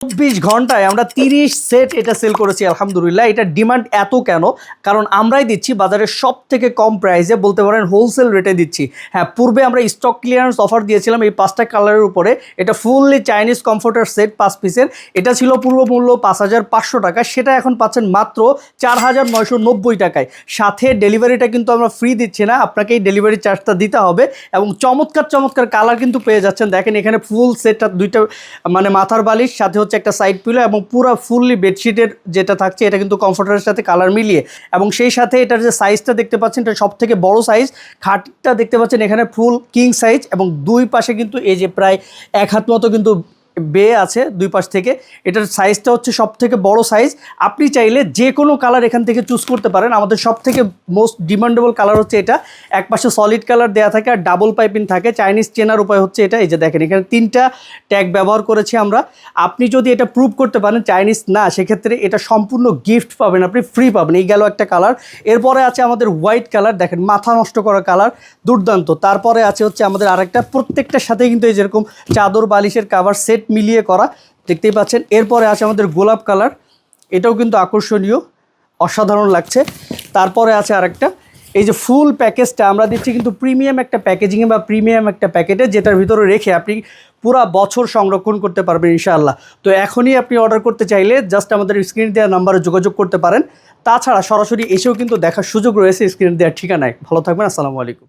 চব্বিশ ঘন্টায় আমরা তিরিশ সেট এটা সেল করেছি, আলহামদুলিল্লাহ। এটার ডিমান্ড এত কেন? কারণ আমরাই দিচ্ছি বাজারে সব থেকে কম প্রাইসে বলতে পারেন হোলসেল রেটে দিচ্ছি। হ্যাঁ পূর্বে আমরা স্টক ক্লিয়ারেন্স অফার দিয়েছিলাম এই পাঁচটা কালারের উপরে। এটা ফুললি চাইনিজ কমফোর্টার সেট পাঁচ পিসের এটা ছিল পূর্ব মূল্য পাঁচ হাজার পাঁচশো টাকা। সেটা এখন পাচ্ছেন মাত্র চার হাজার নয়শো নব্বই টাকায়। সাথে ডেলিভারিটা কিন্তু আমরা ফ্রি দিচ্ছি না। আপনাকে এই ডেলিভারি চার্জটা দিতে হবে এবং চমৎকার চমৎকার কালার কিন্তু পেয়ে যাচ্ছেন। দেখেন এখানে ফুল সেটটা দুইটা মানে মাথার বালিশ, সাথে হচ্ছে একটা সাইড পিলো এবং পুরো ফুললি বেডশিটের যেটা থাকছে, এটা কিন্তু কমফোর্টারের সাথে কালার মিলিয়ে। এবং সেই সাথে এটার যে সাইজটা দেখতে পাচ্ছেন, এটা সব থেকে বড় সাইজ খাটটা দেখতে পাচ্ছেন এখানে ফুল কিং সাইজ এবং দুই পাশে কিন্তু এই যে প্রায় এক হাত মতো কিন্তু বে আছে দুই পাশ থেকে। এটার সাইজটা হচ্ছে সব থেকে বড় সাইজ আপনি চাইলে যে কোনো কালার এখান থেকে চুজ করতে পারেন। আমাদের সব থেকে মোস্ট ডিমান্ডেবল কালার হচ্ছে এটা। এক পাশে সলিড কালার দেওয়া থাকে আর ডাবল পাইপিং থাকে। চাইনিজ চেনার উপায় হচ্ছে এটা। এই যে দেখেন, এখানে তিনটা ট্যাগ ব্যবহার করেছি আমরা। আপনি যদি এটা প্রুভ করতে পারেন চাইনিজ না, সেক্ষেত্রে এটা সম্পূর্ণ গিফট পাবেন। আপনি ফ্রি পাবেন। এই গেল একটা কালার এরপরে আছে আমাদের হোয়াইট কালার দেখেন, মাথা নষ্ট করা কালার দুর্দান্ত। তারপরে আছে হচ্ছে আমাদের আরেকটা। প্রত্যেকটার সাথে কিন্তু এই যেরকম চাদর বালিশের কাভার সেট মিলিয়ে করা, দেখতেই পাচ্ছেন। এরপরে আছে আমাদের গোলাপ কালার। এটাও কিন্তু আকর্ষণীয়, অসাধারণ লাগছে। তারপরে আছে আরেকটা। এই যে ফুল প্যাকেজটা আমরা দিচ্ছি কিন্তু প্রিমিয়াম একটা প্যাকেজিংয়ে বা প্রিমিয়াম একটা প্যাকেটে যেটার ভিতরে রেখে আপনি পুরা বছর সংরক্ষণ করতে পারবেন ইনশাআল্লাহ। তো এখনই আপনি অর্ডার করতে চাইলে জাস্ট আমাদের স্ক্রিন দেওয়া নাম্বারে যোগাযোগ করতে পারেন। তাছাড়া সরাসরি এসেও কিন্তু দেখার সুযোগ রয়েছে স্ক্রিন দেওয়ার ঠিকানায়। ভালো থাকবেন, আসসালামু আলাইকুম।